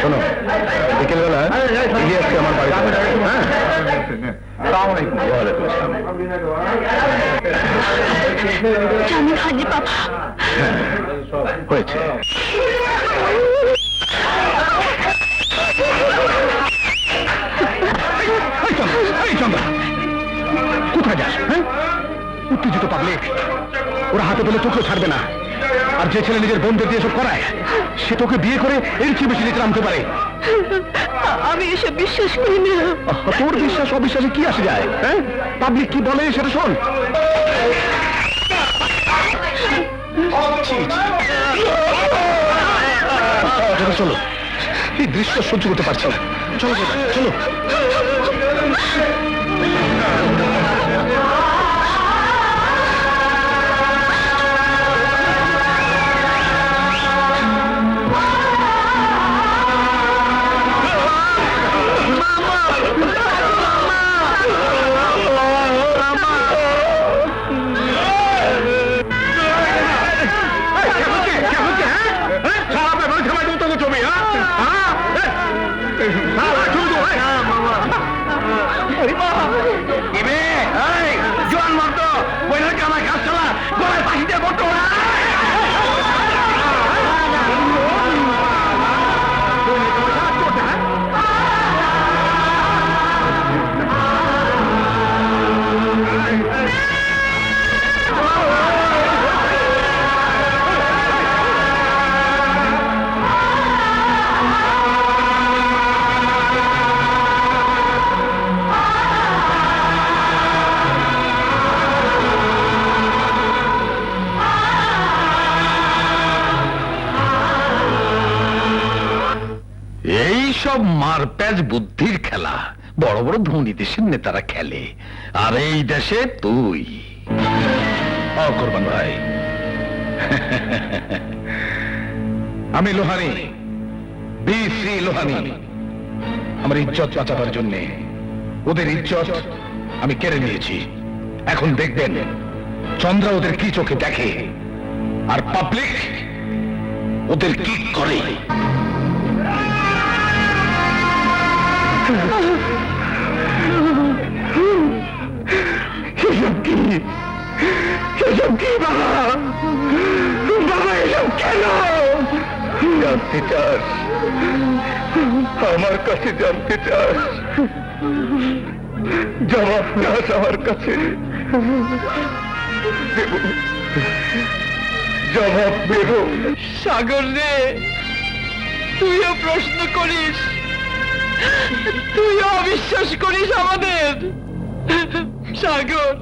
শোনো বিকেলবেলা ইলিয়াসকে আমার বাড়ি হ্যাঁ? ওয়ালাইকুম আসসালাম। জানি বাবা হয়েছে। কোথায় যাস হ্যাঁ? উত্তেজিত পাবলিক ওরা হাতে পেলে তোকেও ছাড়বে না। আর যে ছেলে নিজের বোনদের দিয়ে এসব করায় সে তোকে বিয়ে করে এর চেয়ে বেশি নিচে নামতে পারে আমি এসব বিশ্বাস করি না তোর বিশ্বাস অবিশ্বাসে কি আসে যায় হ্যাঁ পাবলিক কি বলে সেটা শোন চলো এই দৃশ্য সহ্য করতে পারছি না চলো চলো, এই সব মারপ্যাচ বুদ্ধির খেলা। বড় বড় ধনী দেশের নেতারা খেলে। আর এই দেশে তুই। ভাই। আমি লোহানি। বি শ্রী লোহানি। আমার ইজ্জত বাঁচাবার জন্য ওদের ইজ্জত আমি কেড়ে নিয়েছি। এখন দেখবেন, চন্দ্রা ওদের কি চোখে দেখে, আর পাবলিক ওদের কি করে? জানতে চাস? আমার কাছে জানতে চাস? জবাব চাস আমার কাছে জবাব দেব। সাগর রে, তুইও প্রশ্ন করিস। তুইও অবিশ্বাস করিস আমাদের। সাগর,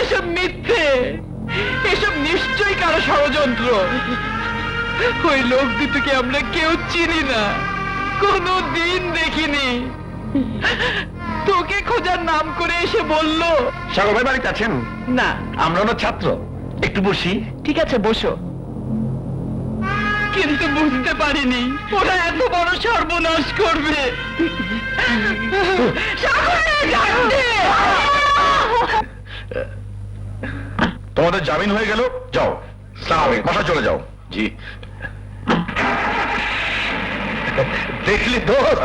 এসব মিথ্যে। এসব নিশ্চয়ই কারও ষড়যন্ত্র। ওই লোক দুটোকে আমরা কেউ চিনি না। কোনো দিন দেখিনি। তোকে খোঁজার নাম করে এসে বলল। সাগর ভাই বাড়িতে আছেন? না। আমরা না ছাত্র। একটু বসি। ঠিক আছে বসো। কিন্তু বুঝতে পারিনি ওরা এত বড় সর্বনাশ করবে। তোমাদের জামিন হয়ে গেল যাও। স্বাভাবিক বাসা চলে যাও। জি। देख ली दोस्त